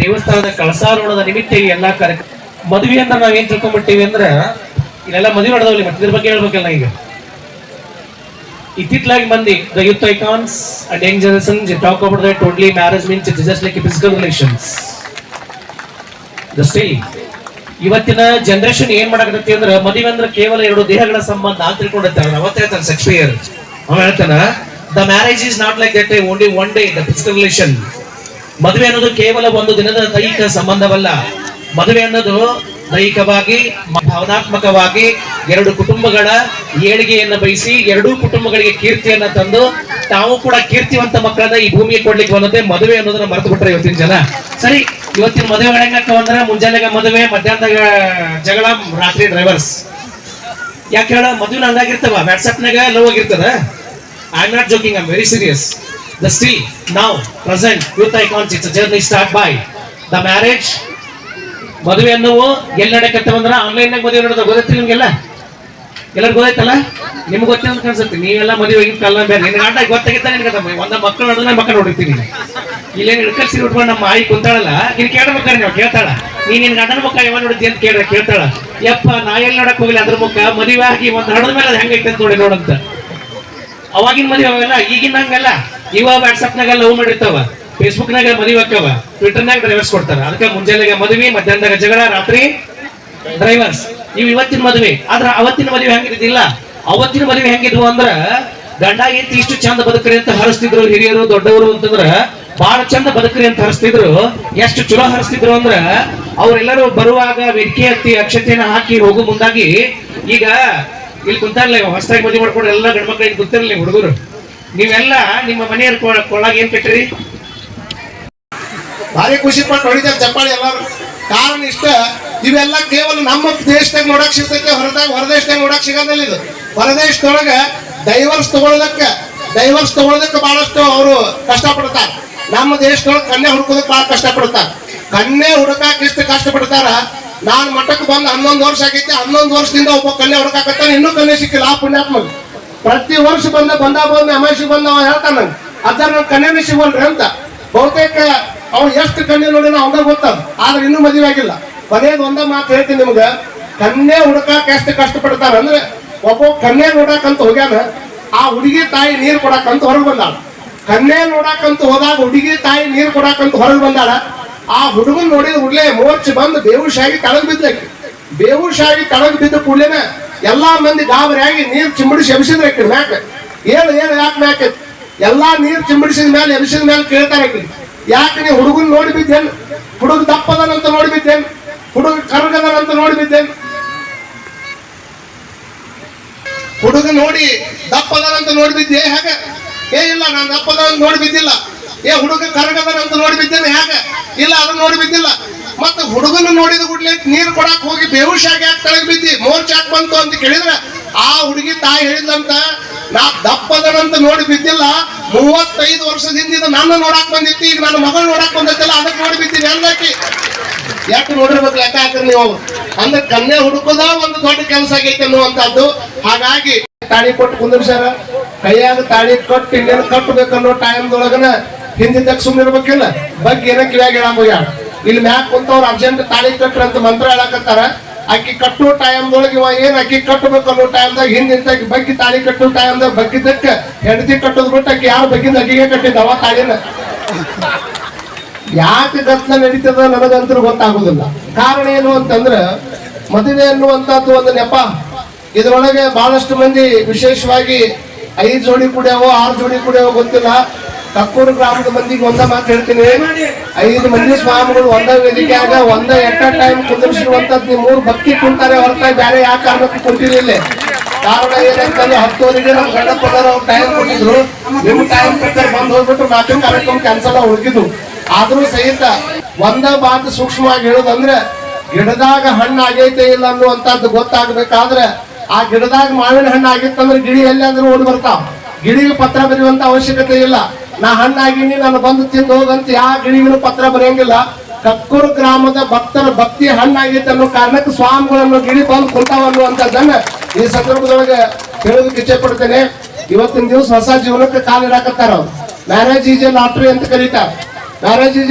ದೇವಸ್ಥಾನದ ಕಳಸಾರೋಹಣದ ನಿಮಿತ್ತ ಈ ಎಲ್ಲಾ ಕಾರ್ಯಕ್ರಮ ಮದುವೆಯನ್ನ ನಾವೇನ್ ತಿಳ್ಕೊಂಡ್ಬಿಟ್ಟಿವಿ ಅಂದ್ರ, ಇಲ್ಲೆಲ್ಲ ಮದುವೆ ನಡೆದವಲ್ಲಿ ಮತ್ತೆ ಇದ್ರ ಬಗ್ಗೆ ಹೇಳ್ಬೇಕಲ್ಲ ಈಗ ಇತ್ತಿತ್ಲಾಗಿ ಮಂದಿ the youth icons and young generation talk about that only marriage means it just like physical relations the still ಇವತ್ತಿನ ಜನರೇಷನ್ ಏನ್ ಮಾಡಕತ್ತೈತಿ ಅಂದ್ರೆ, ಮದುವೆ ಅಂದ್ರೆ ಕೇವಲ ಎರಡು ದೇಹಗಳ ಸಂಬಂಧ ಅಂತ ತಿಳ್ಕೊಂಡಿರ್ತಾರೆ ಅವತ್ತೇ ಹೇಳ್ತಾನೆ ಸೆಕ್ಸ್ಪಿಯರ್ ಅವ ಹೇಳ್ತಾನ the marriage is not like that only one day the physical relation ಮದುವೆ ಅನ್ನೋದು ಕೇವಲ ಒಂದು ದಿನದ ದೈಹಿಕ ಸಂಬಂಧವಲ್ಲ. ಮದುವೆ ಅನ್ನೋದು ದೈಹಿಕವಾಗಿ, ಭಾವನಾತ್ಮಕವಾಗಿ ಎರಡು ಕುಟುಂಬಗಳ ಏಳಿಗೆಯನ್ನ ಬಯಸಿ ಎರಡೂ ಕುಟುಂಬಗಳಿಗೆ ಕೀರ್ತಿಯನ್ನ ತಂದು ತಾವು ಕೂಡ ಕೀರ್ತಿವಂತ ಮಕ್ಕಳನ್ನ ಈ ಭೂಮಿಗೆ ಕೊಡ್ಲಿಕ್ಕೆ ಬಂದತೆ ಮದುವೆ ಅನ್ನೋದನ್ನ ಮರೆತು ಬಿಟ್ರೆ ಇವತ್ತಿನ ಜನ. ಸರಿ, ಇವತ್ತಿನ ಮದುವೆ ಅಂದ್ರೆ ಮುಂಜಾನೆಗೆ ಮದುವೆ, ಮಧ್ಯಾಹ್ನದಾಗ ಜಗಳ, ರಾತ್ರಿ ಡ್ರೈವರ್ಸ್ ಯಾಕೆ ಹೇಳ? ಮದುವೆ ಹಂಗಾಗಿರ್ತವ ವಾಟ್ಸಪ್ನಾಗ ಲವ್ ಆಗಿರ್ತದ. I am not joking I'm very serious the now ನಾವು present youth it's a journey start by the marriage ಮದುವೆ ಅನ್ನುವು ಎಲ್ಲಿ ನಡೆಕತ್ತೆ ಬಂದ್ರ ಆನ್ಲೈನ್ ನಾಗ ಮದುವೆ ನಡೆದ ಗೊತ್ತೈತಿ ನಿಮ್ಗೆಲ್ಲ? ಎಲ್ಲರಿಗೂ ಗೊತ್ತಾಯ್ತಲ್ಲ? ನಿಮ್ಗೆ ಗೊತ್ತಿಲ್ಲ ಅಂತ ಕಾಣಿಸುತ್ತೆ ನೀವೆಲ್ಲ ಮದುವೆ ಆಗಿನ ಕಾಲ ಬೇರೆ. ನಿನ್ನ ಗಂಡ ಗೊತ್ತಾಗಿತ್ತ ನಿನ್ಗೆ ಒಂದ ಮಕ್ಕಳು ನೋಡಿದ್ರೆ ಮಕ್ಕಳು ನೋಡಿರ್ತೀನಿ ಇಲ್ಲೇನು ಇಳ್ಕಲ್ಸಿ ಉಟ್ಕೊಂಡು ನಮ್ಮ ಆಯಿ ಕುಂತಾಳಲ್ಲ. ನೀನು ಕೇಳ್ಬೇಕಾರೆ ನೀವು ಕೇಳ್ತಾಳ. ನೀ ನಿನ್ನ ಗಂಡನ ಮುಖ ಯಾವ ನೋಡಿದ್ದಿ ಅಂತ ಕೇಳ ಕೇಳ್ತಾಳ. ಯಪ್ಪ, ನಾ ಎಲ್ಲಿ ನೋಡಕ್ ಹೋಗಿಲ್ಲ ಅದ್ರ ಮುಖ? ಮದುವೆ ಆಗಿ ಒಂದ್ ಹಡದ ಮೇಲೆ ಅದು ಹೆಂಗೈತೆ ಅಂತ ನೋಡಿ ನೋಡಂತ ಅವಾಗಿನ ಮದುವೆ ಅವೆಲ್ಲ, ಈಗಿನ ಹಂಗಲ್ಲ. ಇವ ವಾಟ್ಸಪ್ನಾಗ ಲವ್ ಮಾಡಿರ್ತಾವ ಫೇಸ್ಬುಕ್ನಾಗ ಮದುವೆ ಹಾಕವ ಟ್ವಿಟರ್ನಾಗ ಡ್ರೈವರ್ಸ್ ಕೊಡ್ತಾರ. ಅದಕ್ಕೆ ಮುಂಜಾನೆಗೆ ಮದುವೆ, ಮಧ್ಯಾಹ್ನದಾಗ ಜಗಳ, ರಾತ್ರಿ ಡ್ರೈವರ್ಸ್ ಇವ್ ಇವತ್ತಿನ ಮದುವೆ. ಆದ್ರ ಅವತ್ತಿನ ಮದುವೆ ಹೆಂಗಿದ್ದಿಲ್ಲ? ಅವತ್ತಿನ ಮದುವೆ ಹೆಂಗಿದ್ವು ಅಂದ್ರ, ಗಂಡ ಏತಿ ಇಷ್ಟು ಚಂದ ಬದುಕ್ರಿ ಅಂತ ಹರಿಸ್ತಿದ್ರು, ಹಿರಿಯರು, ದೊಡ್ಡವರು ಅಂತಂದ್ರ ಬಹಳ ಚಂದ ಬದುಕ್ರಿ ಅಂತ ಹರಿಸ್ತಿದ್ರು, ಎಷ್ಟು ಚಲೋ ಹರಿಸ್ತಿದ್ರು ಅಂದ್ರ, ಅವರೆಲ್ಲರೂ ಬರುವಾಗ ವೆದ್ಕೆ ಹತ್ತಿ ಅಕ್ಷತೆಯನ್ನ ಹಾಕಿ ಹೋಗು ಮುಂದಾಗಿ ಈಗ ಇಲ್ಲಿ ಕುಂತಾರಲ್ಲ ಹೊಸದಾಗಿ ಮದುವೆ ಮಾಡ್ಕೊಂಡು ಎಲ್ಲ ಗಂಡ್ಮಕ್ಳಿಗೆ ಇಲ್ಲಿ ಕುಂತಿರಲ್ಲ ಹುಡುಗರು. ನೀವೆಲ್ಲ ನಿಮ್ಮ ಮನೆಯವ್ರ ಕೊಳಗ ಏನ್ ಕಟ್ಟಿರಿ ಭಾರಿ ಖುಷಿ ಪಟ್ಟು ಹೊಡಿತಾರೆ ಚಪ್ಪಾಳಿ ಎಲ್ಲಾರು. ಕಾರಣ ಇಷ್ಟ. ಇವೆಲ್ಲ ಕೇವಲ ನಮ್ಮ ದೇಶದಾಗ ನೋಡಕ್ ಸಿಗ್ತೈತೆ, ಹೊರದಾಗ ಹೊರದೇಶದಾಗ ನೋಡಕ್ ಸಿಗೋದಿಲ್ಲ ಇದು. ಹೊರದೇಶದೊಳಗ ಡೈವರ್ಸ್ ತಗೊಳ್ಳೋದಕ್ಕೆ ಡೈವರ್ಸ್ ತಗೊಳ್ಳೋದಕ್ಕೆ ಬಹಳಷ್ಟು ಅವರು ಕಷ್ಟಪಡ್ತಾರೆ. ನಮ್ಮ ದೇಶದೊಳಗೆ ಕನ್ನೆ ಹುಡುಕೋದಕ್ಕೆ ಬಹಳ ಕಷ್ಟಪಡ್ತಾರೆ. ಕನ್ನೆ ಹುಡುಕಾಕ ಇಷ್ಟು ಪಡ್ತಾರ ನಾನು ಮಠಕ್ಕೆ ಬಂದು ಹನ್ನೊಂದು ವರ್ಷ ಆಗೈತಿ, ಹನ್ನೊಂದು ವರ್ಷದಿಂದ ಒಬ್ಬ ಕನ್ನೆ ಹುಡುಕಾಕತ್ತಾನೆ, ಇನ್ನೂ ಕನ್ನೆ ಸಿಕ್ಕಿಲ್ಲ, ಆ ಪುಣ್ಯಾತ್ಮಗ. ಪ್ರತಿ ವರ್ಷ ಬಂದ ಬಂದ ಬಂದ ಅಮಾಸಿ ಬಂದ ಅವ ಹೇಳ್ತಾನ ಅದರ ಅದ್ರ ನನ್ ಕನ್ಯೆನೇ ಸಿಗೋಲ್ರಿ ಅಂತ. ಬಹುತೇಕ ಅವ್ನು ಎಷ್ಟು ಕಣ್ಣೆ ನೋಡಿನ ಅವಂಗ ಗೊತ್ತದ. ಆದ್ರೆ ಇನ್ನೂ ಮದುವೆ ಆಗಿಲ್ಲ. ಕೊನೆಯದು ಒಂದ ಮಾತು ಹೇಳ್ತೀನಿ ನಿಮ್ಗ. ಕನ್ಯೆ ಹುಡುಕಾಕ ಎಷ್ಟು ಕಷ್ಟಪಡ್ತಾರ ಅಂದ್ರೆ ಒಬ್ಬ ಕನ್ಯೆ ನೋಡಾಕಂತ ಹೋಗ್ಯಾನ, ಆ ಹುಡುಗಿ ತಾಯಿ ನೀರ್ ಕೊಡಾಕಂತ ಹೊರಗೆ ಬಂದಾಳ. ಕನ್ಯೆ ನೋಡಾಕಂತ ಹೋದಾಗ ಹುಡುಗಿ ತಾಯಿ ನೀರ್ ಕೊಡಾಕಂತ ಹೊರಗೆ ಬಂದಾಳ. ಆ ಹುಡುಗನ್ ನೋಡಿದ ಕೂಡಲೇ ಮೋರ್ಚಿ ಬಂದು ಬೇವುಶಾಗಿ ತಳಗ್ ಬಿದ್ದಕ್ಕೆ ಬೇವುಶಾಗಿ ತಳಗ್ ಬಿದ್ದ ಕೂಡಲೇನ ಎಲ್ಲಾ ಮಂದಿ ಗಾಬರಿಯಾಗಿ ನೀರ್ ಚಿಂಬಡಿಸಿ ಎಬ್ಸಿದ್ರೆ ಮ್ಯಾಕ. ಏನು ಏನು ಯಾಕೆ ಮ್ಯಾಕ ಎಲ್ಲಾ ನೀರ್ ಚಿಂಬಿಡಿಸಿದ ಮೇಲೆ ಎಬ್ಸಿದ ಮೇಲೆ ಕೇಳ್ತಾರೆ ಆಕಿ ಯಾಕೆ ನೀವು ಹುಡುಗನ್ ನೋಡಿ ಬಿದ್ದೇನ್? ಹುಡುಗ ದಪ್ಪದನಂತ ನೋಡಿ ಬಿದ್ದೇನ್? ಹುಡುಗ ಕರ್ಗದನಂತ ನೋಡಿ ಬಿದ್ದೇನ್? ಹುಡುಗ ನೋಡಿ ದಪ್ಪದನಂತ ನೋಡಿ ಬಿದ್ದೆ ಹ್ಯಾಗ ಏ ಇಲ್ಲ, ನಾನು ದಪ್ಪದ ನೋಡಿ ಬಿದ್ದಿಲ್ಲ. ಏ ಹುಡುಗ ಕರ್ಗದನಂತ ನೋಡಿ ಬಿದ್ದೇನೆ ಹ್ಯಾಗ ಇಲ್ಲ, ಅದನ್ನ ನೋಡಿ ಬಿದ್ದಿಲ್ಲ. ಮತ್ತೆ ಹುಡುಗನ ನೋಡಿದ ಕೂಡಲೇ ನೀರು ಕೊಡಕ್ ಹೋಗಿ ಬೇಹುಶಾಗಿ ಯಾಕೆ ತಳಗ್ ಬಿದ್ದಿ? ಮೋರ್ಚಾಕ್ ಬಂತು ಅಂತ ಕೇಳಿದ್ರೆ, ಆ ಹುಡುಗಿ ತಾಯಿ ಹೇಳಿದ್ಲಂತ, ನಾ ದಪ್ಪದನಂತ ನೋಡಿ ಬಿದ್ದಿಲ್ಲ. ಮೂವತ್ತೈದು ವರ್ಷದ ಹಿಂದಿನ ನನ್ನ ನೋಡಕ್ ಬಂದಿತ್ತು, ಈಗ ನನ್ನ ಮಗಳು ನೋಡಕ್ ಬಂದಿತ್ತಲ್ಲ ಅದಕ್ಕೆ ನೋಡಿ ಬಿದ್ದೀನಿ ಅಂದಾಕಿ ಯಾಕೆ ನೋಡಿರ್ಬೇಕು ಲೆಕ್ಕ ಹಾಕ್ರಿ ನೀವು? ಅಂದ್ರೆ ಕನ್ನೆ ಹುಡುಕೋದ ಒಂದು ದೊಡ್ಡ ಕೆಲಸ ಆಗೈತೆ ಅನ್ನುವಂಥದ್ದು. ಹಾಗಾಗಿ ತಾಳಿ ಕೊಟ್ಟು ಕುಂದಿರ್ಸಾರ ಕೈಯಾಗ ತಾಳಿ ಕೊಟ್ಟು, ಇನ್ನೇನು ಕಟ್ಟಬೇಕನ್ನೋ ಟೈಮ್ದೊಳಗನ ಹಿಂದಿದ್ದಕ್ಕೆ ಸುಮ್ಮನೆ ಇರ್ಬೇಕಿಲ್ಲ ಬಗ್ಗೆ ಏನಕ್ಕೆ ಕಿವಿಯಾಗ ಹೇಳಂಬೋಗ್ಯಾಳ ಇಲ್ಲಿ ಮ್ಯಾಕ್ ಕುಂತವ್ರು ಅರ್ಜೆಂಟ್ ತಾಳಿ ಕಟ್ಟ್ರಿ ಅಂತ ಮಂತ್ರ ಹೇಳಕತ್ತಾರ. ಅಕ್ಕಿ ಕಟ್ಟೋ ಟೈಮ್ದೊಳಗೆ ಇವ ಏನ್ ಅಕ್ಕಿ ಕಟ್ಟಬೇಕು ಅನ್ನೋ ಟೈಮ್ದಾಗ ಹಿಂದಿಂತ ಬಗ್ಗೆ ತಾಳಿ ಕಟ್ಟೋ ಟೈಮ್ದಾಗ ಬಗ್ಗಿದ್ದಕ್ಕ ಹೆಂಡತಿ ಕಟ್ಟೋದ್ ಬಿಟ್ಟು ಅಕ್ಕಿ ಯಾರು ಬಗ್ಗಿಂದ ಅಕ್ಕಿಗೆ ಕಟ್ಟಿದ್ದವ ತಾಳಿನ? ಯಾಕೆ ಗತ್ಲ ನಡೀತದ ನನಗಂತೂ ಗೊತ್ತಾಗುದಿಲ್ಲ. ಕಾರಣ ಏನು ಅಂತಂದ್ರ ಮದುವೆ ಅನ್ನುವಂಥದ್ದು ಒಂದು ನೆಪ. ಇದರೊಳಗೆ ಬಹಳಷ್ಟು ಮಂದಿ ವಿಶೇಷವಾಗಿ ಐದು ಜೋಡಿ ಕುಡಿಯವೋ, ಆರು ಜೋಡಿ ಕುಡಿಯವೋ ಗೊತ್ತಿಲ್ಲ. ಕಕ್ಕೂರು ಗ್ರಾಮದ ಮಂದಿಗೆ ಒಂದ ಮಾತು ಹೇಳ್ತೀನಿ. ಐದು ಮಂದಿ ಸ್ವಾಮಿಗಳು ಒಂದ ವೇದಿಕೆಯಾಗ ಒಂದ ಎಟ್ ಟೈಮ್ ಕುಂದಿರಿಸಿರುವಂತದ್ದು ನೀವು ಮೂರು ಭಕ್ತಿ ಕುಂತಾರೆ ಹೊರತಾಗಿ ಬೇರೆ ಯಾವ ಕಾರಣಕ್ಕೂ ಕುಂತಿರಲಿಲ್ಲ ಕಾರಣ ಏನಂತಂದ್ರೆ ಹತ್ತುವರೆಗೆ ನಮ್ಮ ಗಂಡ ಕೊಡೋರು ಅವ್ರು ಟೈಮ್ ಕೊಟ್ಟಿದ್ರು. ನಿಮ್ ಟೈಮ್ ಕೊಟ್ಟರೆ ಬಂದ್ ಹೋಗ್ಬಿಟ್ಟು ಮಾತಿನ ಕಾರ್ಯಕ್ರಮ ಕ್ಯಾನ್ಸಲ್ ಹುಡುಕಿದ್ರು. ಆದ್ರೂ ಸಹಿತ ಒಂದ ಮಾತು ಸೂಕ್ಷ್ಮವಾಗಿ ಹೇಳೋದಂದ್ರೆ, ಗಿಡದಾಗ ಹಣ್ಣು ಆಗೈತೆ ಇಲ್ಲ ಅನ್ನುವಂಥದ್ದು ಗೊತ್ತಾಗ್ಬೇಕಾದ್ರೆ, ಆ ಗಿಡದಾಗ ಮಾವಿನ ಹಣ್ಣು ಆಗಿತ್ತಂದ್ರೆ ಗಿಳಿ ಎಲ್ಲಿ ಅಂದ್ರೆ ಓಡಿ ಬರ್ತಾವ. ಗಿಳಿಗೆ ಪತ್ರ ಬರೆಯುವಂತ ಅವಶ್ಯಕತೆ ಇಲ್ಲ. ನಾ ಹಣ್ಣಾಗಿನಿ, ನಾನು ಬಂದು ತಿಂದು ಹೋಗಂತ ಯಾವ ಗಿಳಿಗೂ ಪತ್ರ ಬರೆಯಂಗಿಲ್ಲ. ಕಕ್ಕೂರು ಗ್ರಾಮದ ಭಕ್ತರ ಭಕ್ತಿ ಹಣ್ಣಾಗಿತ್ತು ಅನ್ನೋ ಕಾರಣಕ್ಕೆ ಸ್ವಾಮಿಗಳನ್ನು ಗಿಳಿ ಬಂದು ಕುಂತಾವ ಅಂತದನ್ನ ಈ ಸಂದರ್ಭದೊಳಗೆ ಹೇಳೋದಕ್ಕೆ ಇಚ್ಛೆ ಪಡ್ತೇನೆ. ಇವತ್ತಿನ ದಿವಸ ಹೊಸ ಜೀವನಕ್ಕೆ ಕಾಲಿಡಾಕತ್ತಾರ ಮ್ಯಾರೇಜ್ ಈಸ್ ಎ ಲಾಟ್ರಿ ಅಂತ ಕರೀತಾರ. Marriage is